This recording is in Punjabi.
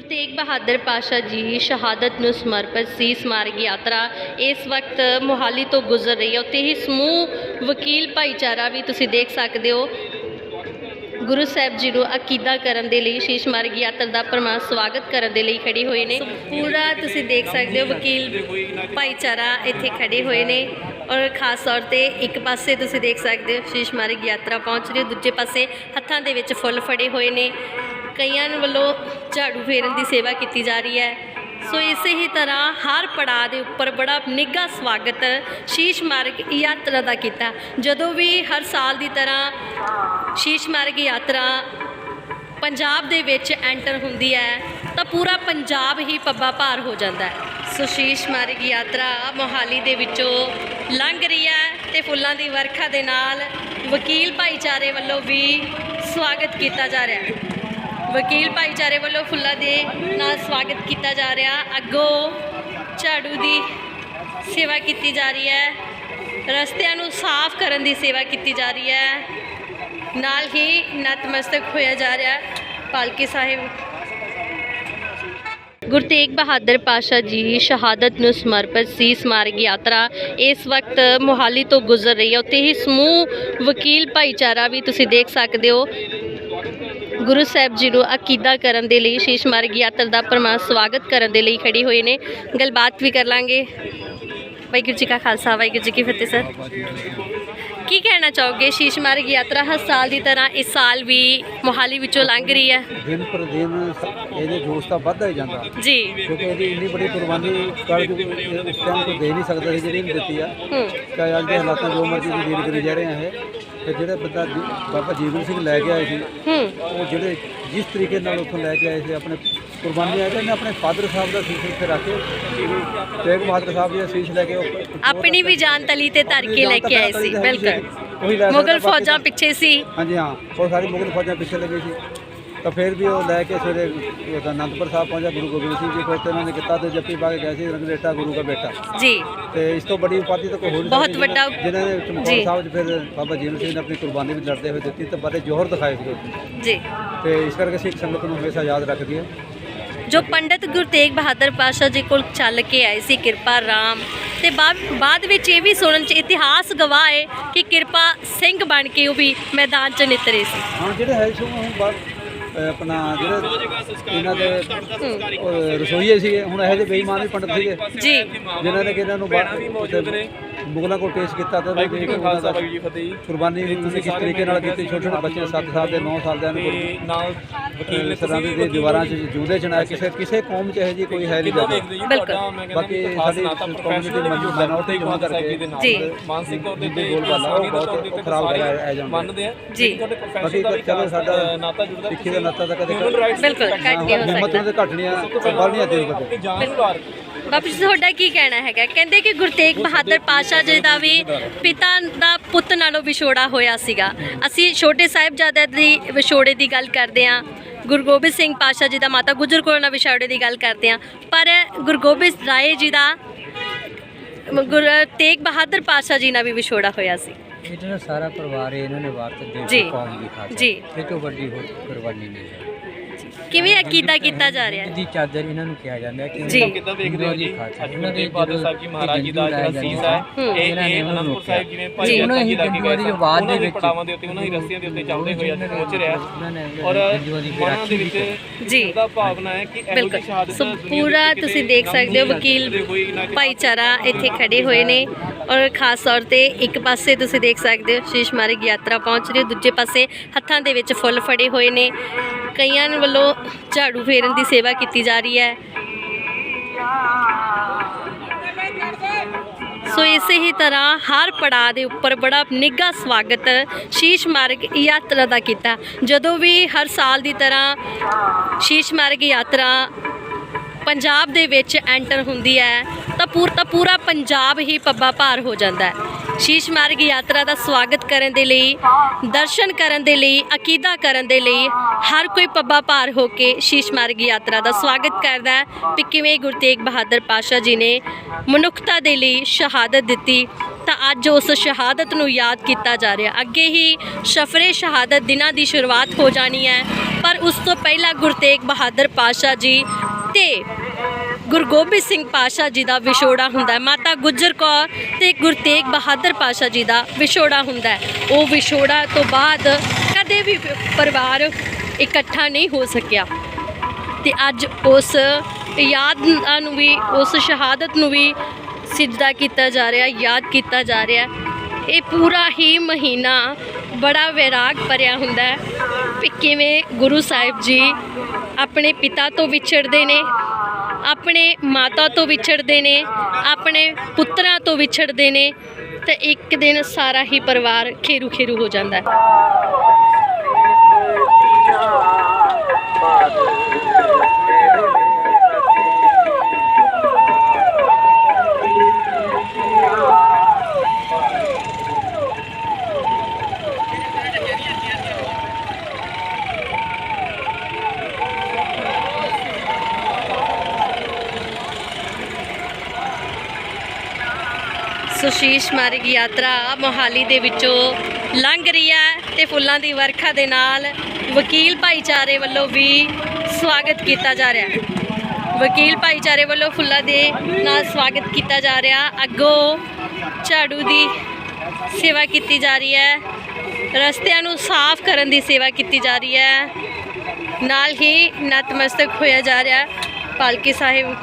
ਗੁਰੂ ਤੇਗ ਬਹਾਦਰ ਪਾਸ਼ਾ ਜੀ ਸ਼ਹਾਦਤ ਨੂੰ ਸਮਰਪਿਤ ਸੀਸ ਮਾਰਗ ਯਾਤਰਾ ਇਸ ਵਕਤ ਮੋਹਾਲੀ ਤੋਂ ਗੁਜ਼ਰ ਰਹੀ ਹੈ। ਉੱਥੇ ਹੀ ਸਮੂਹ ਵਕੀਲ ਭਾਈਚਾਰਾ ਵੀ ਤੁਸੀਂ ਦੇਖ ਸਕਦੇ ਹੋ। ਗੁਰੂ ਸਾਹਿਬ ਜੀ ਨੂੰ ਅਕੀਦਾ ਕਰਨ ਦੇ ਲਈ ਸ਼ੀਸ਼ ਮਾਰਗ ਯਾਤਰਾ ਦਾ ਪ੍ਰਮਾਣ ਸਵਾਗਤ ਕਰਨ ਦੇ ਲਈ ਖੜੇ ਹੋਏ ਨੇ। ਪੂਰਾ ਤੁਸੀਂ ਦੇਖ ਸਕਦੇ ਹੋ ਵਕੀਲ ਭਾਈਚਾਰਾ ਇੱਥੇ ਖੜੇ ਹੋਏ ਨੇ ਔਰ ਖਾਸ ਤੌਰ ਤੇ ਇੱਕ ਪਾਸੇ ਤੁਸੀਂ ਦੇਖ ਸਕਦੇ ਹੋ ਸ਼ੀਸ਼ ਮਾਰਗ ਯਾਤਰਾ ਪਹੁੰਚ ਰਹੀ ਹੈ। ਦੂਜੇ ਪਾਸੇ ਹੱਥਾਂ ਦੇ ਵਿੱਚ ਫੁੱਲ ਫੜੇ ਹੋਏ ਨੇ। ਕਈਆਂ ਵੱਲੋਂ ਝਾੜੂ ਫੇਰਨ ਦੀ ਸੇਵਾ ਕੀਤੀ ਜਾ ਰਹੀ ਹੈ। ਸੋ ਇਸੇ ਹੀ ਤਰ੍ਹਾਂ ਹਰ ਪੜਾਅ ਦੇ ਉੱਪਰ ਬੜਾ ਨਿੱਘਾ ਸਵਾਗਤ ਸ਼ੀਸ਼ ਮਾਰਗ ਯਾਤਰਾ ਦਾ ਕੀਤਾ। ਜਦੋਂ ਵੀ ਹਰ ਸਾਲ ਦੀ ਤਰ੍ਹਾਂ ਸ਼ੀਸ਼ ਮਾਰਗ ਯਾਤਰਾ ਪੰਜਾਬ ਦੇ ਵਿੱਚ ਐਂਟਰ ਹੁੰਦੀ ਹੈ, ਤਾਂ ਪੂਰਾ ਪੰਜਾਬ ਹੀ ਪੱਬਾ ਭਾਰ ਹੋ ਜਾਂਦਾ ਹੈ। ਸੋ ਸ਼ੀਸ਼ ਮਾਰਗ ਯਾਤਰਾ ਮੋਹਾਲੀ ਦੇ ਵਿੱਚੋਂ ਲੰਘ ਰਹੀ ਹੈ ਤੇ ਫੁੱਲਾਂ ਦੀ ਵਰਖਾ ਦੇ ਨਾਲ ਵਕੀਲ ਭਾਈਚਾਰੇ ਵੱਲੋਂ ਵੀ ਸਵਾਗਤ ਕੀਤਾ ਜਾ ਰਿਹਾ ਹੈ। ਵਕੀਲ ਭਾਈਚਾਰੇ ਵੱਲੋਂ ਫੁੱਲਾਂ ਦੇ ਨਾਲ ਸਵਾਗਤ ਕੀਤਾ ਜਾ ਰਿਹਾ। ਅੱਗੋਂ ਝਾੜੂ ਦੀ ਸੇਵਾ ਕੀਤੀ ਜਾ ਰਹੀ ਹੈ। ਰਸਤਿਆਂ ਨੂੰ ਸਾਫ਼ ਕਰਨ ਦੀ ਸੇਵਾ ਕੀਤੀ ਜਾ ਰਹੀ ਹੈ। ਨਾਲ ਹੀ ਨਤਮਸਤਕ ਹੋਇਆ ਜਾ ਰਿਹਾ ਹੈ ਪਾਲਕੀ ਸਾਹਿਬ। ਗੁਰੂ ਤੇਗ ਬਹਾਦਰ ਪਾਸ਼ਾ ਜੀ ਸ਼ਹਾਦਤ ਨੂੰ ਸਮਰਪਿਤ ਸੀ ਮਾਰਗ ਯਾਤਰਾ। ਇਸ ਵਕਤ ਮੋਹਾਲੀ ਤੋਂ ਗੁਜ਼ਰ ਰਹੀ ਹੈ। ਉੱਥੇ ਹੀ ਸਮੂਹ ਵਕੀਲ ਭਾਈਚਾਰਾ ਵੀ ਤੁਸੀਂ ਦੇਖ ਸਕਦੇ ਹੋ। ਗੁਰੂ ਸਾਹਿਬ ਜੀ ਨੂੰ ਅਕੀਦਾ ਕਰਨ ਦੇ ਲਈ ਸ਼ੀਸ਼ ਮਾਰਗ ਯਾਤਰਾ ਦਾ ਪ੍ਰਮਾਣ ਸਵਾਗਤ ਕਰਨ ਦੇ ਲਈ ਖੜੀ ਹੋਏ ਨੇ। ਗੱਲਬਾਤ ਵੀ ਕਰ ਲਾਂਗੇ। ਵਾਹਿਗੁਰੂ ਜੀ ਕਾ ਖਾਲਸਾ ਵਾਹਿਗੁਰੂ ਜੀ ਕੀ ਫਤਿਹ ਸਰ। ਕੀ ਕਹਿਣਾ ਚਾਹੋਗੇ? ਸ਼ੀਸ਼ ਮਾਰਗ ਯਾਤਰਾ ਹਰ ਸਾਲ ਦੀ ਤਰ੍ਹਾਂ ਇਸ ਸਾਲ ਵੀ ਮੋਹਾਲੀ ਵਿੱਚੋਂ ਲੰਘ ਰਹੀ ਹੈ। ਦਿਨ ਪਰ ਦਿਨ ਇਹਦੇ ਜੋਸ਼ ਤਾਂ ਵੱਧਦਾ ਹੀ ਜਾਂਦਾ। ਜੀ। ਕਿਉਂਕਿ ਇਹਦੀ ਇੰਨੀ ਬੜੀ ਕੁਰਬਾਨੀ ਕਰ ਜੋ ਉਸ ਟਾਈਮ ਕੋਈ ਦੇ ਨਹੀਂ ਸਕਦਾ ਸੀ ਜਿਹੜੀ ਦਿੱਤੀ ਆ। ਹੂੰ। ਚਾਹੇ ਅੱਜ ਦੇ ਹਾਲਾਤਾਂ ਜੋ ਮਰਜ਼ੀ ਦੀ ਡੀਲ ਕਰੀ ਜਾ ਰਹੇ ਆ ਇਹ। ਤੇ ਜਿਹੜੇ ਬੰਦਾ ਜੀ- ਬਾਬਾ ਜੀਵਨ ਸਿੰਘ ਲੈ ਕੇ ਆਏ ਸੀ ਹੂੰ। ਉਹ ਜਿਹੜੇ ਜਿਸ ਤਰੀਕੇ ਨਾਲ ਉੱਥੋਂ ਲੈ ਕੇ ਆਏ ਸੀ ਆਪਣੇ ਕੁਰਬਾਨੀ ਆਏ ਨੇ ਆਪਣੇ ਫਾਦਰ ਸਾਹਿਬ ਦਾ ਸੀਸ ਇੱਥੇ ਰੱਖ ਕੇ ਤੇਗ ਬਹਾਦਰ ਸਾਹਿਬ ਜੀ ਦਾ ਸੀਸ ਲੈ ਕੇ ਉਹ- ਆਪਣੀ ਵੀ ਜਾਨ ਤਲੀ ਤੇ ਧਰ ਕੇ ਲੈ ਕੇ ਆਏ ਸੀ ਬਿਲਕੁਲ। ਉਹੀ ਲੈ ਮੁਗਲ ਬਾਕੀ ਫੌਜਾਂ ਪਿੱਛੇ ਸੀ। ਹਾਂਜੀ ਹਾਂ। ਉਹ ਸਾਰੀ ਮੁਗਲ ਫੌਜਾਂ ਪਿੱਛੇ ਲੱਗੀ ਸੀ। ਤਾਂ ਫਿਰ ਵੀ ਉਹ ਲੈ ਕੇ ਸਵੇਰੇ ਉਹਦਾ ਅਨੰਦਪੁਰ ਸਾਹਿਬ ਪਹੁੰਚਿਆ ਗੁਰੂ ਗੋਬਿੰਦ ਸਿੰਘ ਜੀ ਕੋਲ ਤੇ ਉਹਨਾਂ ਨੇ ਕੀਤਾ ਤੇ ਜੱਫੀ ਪਾ ਕੇ ਗਏ ਸੀ ਰੰਗਲੇਟਾ ਗੁਰੂ ਦਾ ਬੇਟਾ। ਜੀ। ਤੇ ਇਸ ਤੋਂ ਬੜੀ ਉਪਾਧੀ ਤਾਂ ਕੋਈ ਹੋ ਨਹੀਂ ਬਹੁਤ ਵੱਡਾ- ਜਿਨ੍ਹਾਂ ਨੇ। ਚਮਕੌਰ ਸਾਹਿਬ 'ਚ ਫਿਰ ਬਾਬਾ ਜੀਵਨ ਸਿੰਘ ਨੇ ਆਪਣੀ ਕੁਰਬਾਨੀ ਵੀ ਲੜਦੇ ਹੋਏ ਦਿੱਤੀ ਤੇ ਬੜੇ ਜੋਹਰ ਦਿਖਾਏ ਸੀ। ਜੀ। ਤੇ ਇਸ ਕਰਕੇ ਸਿੱਖ ਸੰਗਤ ਨੂੰ ਹਮੇਸ਼ਾ ਯਾਦ ਰੱਖਦੀ ਹੈ। ਜੋ ਪੰਡਤ ਗੁਰੂ ਤੇਗ ਬਹਾਦਰ ਪਾਸ਼ਾ ਜੀ ਕੋਲ ਚੱਲ ਕੇ ਆਏ ਸੀ ਕਿਰਪਾ ਰਾਮ। ਤੇ ਬਾਅਦ ਵਿੱਚ ਇਹ ਵੀ ਸੁਣਨ ਚ ਇਤਿਹਾਸ ਗਵਾਹ ਹੈ ਕਿ ਕਿਰਪਾ ਸਿੰਘ ਬਣ ਕੇ ਉਹ ਵੀ ਮੈਦਾਨ 'ਚ ਨਿਤਰੇ ਸੀ। ਹੁਣ ਜਿਹੜੇ ਹੈ ਸੋ ਹੁਣ ਆਪਣਾ ਜਿਹੜੇ ਇਹਨਾਂ ਦੇ ਰਸੋਈਏ ਸੀਗੇ ਹੁਣ ਇਹੋ ਜਿਹੇ ਬੇਈਮਾਨ ਵੀ ਪੰਡਤ ਸੀਗੇ ਜੀ। ਜਿਨ੍ਹਾਂ ਨੇ ਕਿ ਇਹਨਾਂ ਨੂੰ ਬਾਹਰ ਮੁਗਲਾਂ ਕੋਲ ਪੇਸ਼ ਕੀਤਾ ਤਾਂ ਉਹਨਾਂ ਦੇ ਉਹਨਾਂ ਦਾ ਕੁਰਬਾਨੀ ਵੀ ਤੁਸੀਂ ਕਿਸ ਤਰੀਕੇ ਨਾਲ ਕੀਤੀ? ਛੋਟੇ ਛੋਟੇ ਬੱਚੇ 7 ਸਾਲ ਦੇ 9 ਸਾਲ ਦੇ ਨੂੰ ਨਾਲ ਵਕੀਲ ਨੇ ਸਰਾਂ ਦੇ ਦੀਵਾਰਾਂ 'ਚ ਜੂਦੇ ਚਣਾ ਕਿਸੇ ਕਿਸੇ ਕੌਮ 'ਚ ਇਹੋ ਜਿਹੀ ਕੋਈ ਹੈ ਨਹੀਂ ਜੀ ਬਿਲਕੁਲ। ਬਾਕੀ ਸਾਡੀ minority ਮਿnority ਹੋਣ ਹੋਣ ਕਰਕੇ ਦੇ ਜੀ। ਮਾਨਸਿਕ ਤੌਰ ਤੇ ਬੋਲ ਬਾਲਾ ਬਹੁਤ ਖਰਾਬ ਕਰ ਰਿਹਾ ਮੰਨਦੇ ਆ। ਜੀ। ਤੁਹਾਡੇ ਬਾਕੀ ਪ੍ਰੋਫੈਸ਼ਨ ਦਾ ਵੀ ਚਲੋ ਸਾਡਾ ਨਾਤਾ ਜੁੜਦਾ ਸਿੱਖੀ ਦਾ ਨਾਤਾ ਤਾਂ ਕਦੇ ਬਿਲਕੁਲ, ਘੱਟ ਨਹੀਂ ਹੋ ਸਕਦਾ। ਉਹਨਾਂ ਦੇ ਘਟਣੀਆਂ ਵੱਧਣੀਆਂ ਦੇ ਕਿ ਕਦੇ। ਜਾਨ ਸੁਧਾਰ ਬਾਪੂ ਜੀ ਤੁਹਾਡਾ ਕੀ ਕਹਿਣਾ ਹੈਗਾ? ਕਹਿੰਦੇ ਕਿ ਗੁਰੂ ਤੇਗ ਬਹਾਦਰ ਪਾਸ਼ਾ ਜੀ ਦਾ ਵੀ ਪਿਤਾ ਦਾ ਪੁੱਤ ਨਾਲੋਂ ਵਿਛੋੜਾ ਹੋਇਆ ਸੀਗਾ। ਅਸੀਂ ਛੋਟੇ ਸਾਹਿਬਜ਼ਾਦੇ ਦੀ ਵਿਛੋੜੇ ਦੀ ਗੱਲ ਕਰਦੇ ਹਾਂ ਗੁਰੂ ਗੋਬਿੰਦ ਸਿੰਘ ਪਾਸ਼ਾ ਜੀ ਦਾ ਮਾਤਾ ਗੁਜਰ ਕੌਰ ਨਾਲ ਵਿਛੋੜੇ ਦੀ ਗੱਲ ਕਰਦੇ ਹਾਂ। ਪਰ ਗੁਰੂ ਗੋਬਿੰਦ ਰਾਏ ਜੀ ਦਾ ਗੁਰੂ ਤੇਗ ਬਹਾਦਰ ਪਾਸ਼ਾ ਜੀ ਨਾਲ ਵੀ ਵਿਛੋੜਾ ਹੋਇਆ ਸੀ। ਇਤਨਾ ਸਾਰਾ ਪਰਿਵਾਰ ਇਹਨਾਂ ਨੇ ਵਾਰਤ ਦੇ। ਕੌਮ ਦੀ ਖਾਤਰ ਜੀ। ਇਹ ਤੋਂ ਵੱਡੀ ਕੁਰਬਾਨੀ ਨਹੀਂ ਹੈ। ਕਿਵੇਂ ਅਕੀਦਾ ਕੀਤਾ ਜਾ ਰਿਹਾ ਹੈ? ਦੀ ਚਾਦਰ ਇਹਨਾਂ ਨੂੰ ਕਿਹਾ ਜਾਂਦਾ ਹੈ ਕਿ ਜੀ। ਕਿੱਦਾਂ ਵੇਖਦੇ ਹੋ ਜੀ? ਅੱਜ ਦੇ ਬਹਾਦਰ ਸਾਹਿਬ ਜੀ ਮਹਾਰਾਜ ਜੀ ਦਾ ਜਿਹੜਾ ਸੀਸ ਹੈ। ਇਹ ਇਹ ਅਨੰਦਪੁਰ ਸਾਹਿਬ ਜਿਵੇਂ ਭਾਈ ਜੀ। ਉਹਨਾਂ ਦੀ ਆਵਾਜ਼ ਦੇ ਉਹਨਾਂ ਦੇ ਵਿੱਚ ਪੜਾਵਾਂ ਦੇ ਉੱਤੇ ਉਹਨਾਂ ਦੀ ਰਸਤੀਆਂ ਦੇ ਉੱਤੇ ਚੱਲਦੇ ਹੋਏ ਅੱਜ ਪਹੁੰਚ ਰਿਹਾ। ਔਰ ਦੀ ਮਨਾਂ ਦੇ ਵਿੱਚ ਜੀ। ਉਹਦਾ ਭਾਵਨਾ ਹੈ ਕਿ ਇਹੋ ਜਿਹੀ ਬਿਲਕੁਲ। ਸ਼ਹਾਦਤ ਸੋ ਦੇ ਪੂਰਾ ਤੁਸੀਂ ਦੇਖ ਸਕਦੇ ਹੋ ਵਕੀਲ ਭਾਈਚਾਰਾ ਇੱਥੇ ਖੜੇ ਹੋਏ ਨੇ। ਔਰ ਖਾਸ ਤੌਰ ਤੇ ਇੱਕ ਪਾਸੇ ਤੁਸੀਂ ਦੇਖ ਸਕਦੇ ਹੋ ਸ਼ੀਸ਼ ਮਾਰਗ ਯਾਤਰਾ ਪਹੁੰਚ ਰਹੀ ਹੈ ਦੂਜੇ ਪਾਸੇ ਹੱਥਾਂ ਦੇ ਵਿੱਚ ਫੁੱਲ ਫੜੇ ਹੋਏ ਨੇ। ਕਈਆਂ ਵੱਲੋਂ ਝਾੜੂ ਫੇਰਨ ਦੀ ਸੇਵਾ ਕੀਤੀ ਜਾ ਰਹੀ ਹੈ। ਸੋ ਇਸੇ ਹੀ ਤਰ੍ਹਾਂ ਹਰ ਪੜਾਅ ਦੇ ਉੱਪਰ ਬੜਾ ਨਿੱਘਾ ਸਵਾਗਤ ਸ਼ੀਸ਼ ਮਾਰਗ ਯਾਤਰਾ ਦਾ ਕੀਤਾ। ਜਦੋਂ ਵੀ ਹਰ ਸਾਲ ਦੀ ਤਰ੍ਹਾਂ ਸ਼ੀਸ਼ ਮਾਰਗ ਯਾਤਰਾ ਪੰਜਾਬ ਦੇ ਵਿੱਚ ਐਂਟਰ ਹੁੰਦੀ ਹੈ, ਤਾਂ ਪੂਰ ਤਾਂ ਪੂਰਾ ਪੰਜਾਬ ਹੀ ਪੱਬਾ ਭਾਰ ਹੋ ਜਾਂਦਾ ਹੈ। ਸ਼ੀਸ਼ ਮਾਰਗ ਯਾਤਰਾ ਦਾ ਸਵਾਗਤ ਕਰਨ ਦੇ ਲਈ, ਦਰਸ਼ਨ ਕਰਨ ਦੇ ਲਈ, ਅਕੀਦਾ ਕਰਨ ਦੇ ਲਈ ਹਰ ਕੋਈ ਪੱਬਾ ਭਾਰ ਹੋ ਕੇ ਸ਼ੀਸ਼ ਮਾਰਗ ਯਾਤਰਾ ਦਾ ਸਵਾਗਤ ਕਰਦਾ ਹੈ। ਕਿ ਕਿਵੇਂ ਗੁਰੂ ਤੇਗ ਬਹਾਦਰ ਪਾਸ਼ਾ ਜੀ ਨੇ ਮਨੁੱਖਤਾ ਦੇ ਲਈ ਸ਼ਹਾਦਤ ਦਿੱਤੀ, ਤਾਂ ਅੱਜ ਉਸ ਸ਼ਹਾਦਤ ਨੂੰ ਯਾਦ ਕੀਤਾ ਜਾ ਰਿਹਾ। ਅੱਗੇ ਹੀ ਸ਼ਫਰੇ ਸ਼ਹਾਦਤ ਦਿਨਾਂ ਦੀ ਸ਼ੁਰੂਆਤ ਹੋ ਜਾਣੀ ਹੈ, ਪਰ ਉਸ ਤੋਂ ਪਹਿਲਾਂ ਗੁਰੂ ਤੇਗ ਬਹਾਦਰ ਪਾਸ਼ਾ ਜੀ ਤੇ ਗੁਰੂ ਗੋਬਿੰਦ ਸਿੰਘ ਪਾਸ਼ਾ ਜੀ ਦਾ ਵਿਛੋੜਾ ਹੁੰਦਾ ਹੈ। ਮਾਤਾ ਗੁਜਰ ਕੌਰ ਤੇ ਗੁਰੂ ਤੇਗ ਬਹਾਦਰ ਪਾਸ਼ਾ ਜੀ ਦਾ ਵਿਛੋੜਾ ਹੁੰਦਾ ਹੈ। ਉਹ ਵਿਛੋੜਾ ਤੋਂ ਬਾਅਦ ਕਦੇ ਵੀ ਪਰਿਵਾਰ ਇਕੱਠਾ ਨਹੀਂ ਹੋ ਸਕਿਆ। ਤੇ ਅੱਜ ਉਸ ਯਾਦ ਨੂੰ ਵੀ, ਉਸ ਸ਼ਹਾਦਤ ਨੂੰ ਵੀ ਸਿੱਧਾ ਕੀਤਾ ਜਾ ਰਿਹਾ, ਯਾਦ ਕੀਤਾ ਜਾ ਰਿਹਾ ਇਹ ਪੂਰਾ ਹੀ ਮਹੀਨਾ ਬੜਾ ਵੈਰਾਗ ਭਰਿਆ ਹੁੰਦਾ ਹੈ ਕਿ ਕਿਵੇਂ ਗੁਰੂ ਸਾਹਿਬ ਜੀ ਆਪਣੇ ਪਿਤਾ ਤੋਂ ਵਿਛੜਦੇ ਨੇ ਆਪਣੇ ਮਾਤਾ ਤੋਂ ਵਿਛੜਦੇ ਨੇ, ਆਪਣੇ ਪੁੱਤਰਾਂ ਤੋਂ ਵਿਛੜਦੇ ਨੇ ਤੇ ਇੱਕ ਦਿਨ ਸਾਰਾ ਹੀ ਪਰਿਵਾਰ ਖੇਰੂ ਖੇਰੂ ਹੋ ਜਾਂਦਾ ਹੈ। ਸੁਸ਼ੀਸ਼ ਮਾਰਗ ਯਾਤਰਾ ਮੋਹਾਲੀ ਦੇ ਵਿੱਚੋਂ ਲੰਘ ਰਹੀ ਹੈ ਤੇ ਫੁੱਲਾਂ ਦੀ ਵਰਖਾ ਦੇ ਨਾਲ ਵਕੀਲ ਭਾਈਚਾਰੇ ਵੱਲੋਂ ਵੀ ਸਵਾਗਤ ਕੀਤਾ ਜਾ ਰਿਹਾ ਹੈ। ਵਕੀਲ ਭਾਈਚਾਰੇ ਵੱਲੋਂ ਫੁੱਲਾਂ ਦੇ ਨਾਲ ਸਵਾਗਤ ਕੀਤਾ ਜਾ ਰਿਹਾ। ਅੱਗੋਂ ਝਾੜੂ ਦੀ ਸੇਵਾ ਕੀਤੀ ਜਾ ਰਹੀ ਹੈ। ਰਸਤਿਆਂ ਨੂੰ ਸਾਫ਼ ਕਰਨ ਦੀ ਸੇਵਾ ਕੀਤੀ ਜਾ ਰਹੀ ਹੈ। ਨਾਲ ਹੀ ਨਤਮਸਤਕ ਹੋਇਆ ਜਾ ਰਿਹਾ। ਪਾਲਕੀ ਸਾਹਿਬ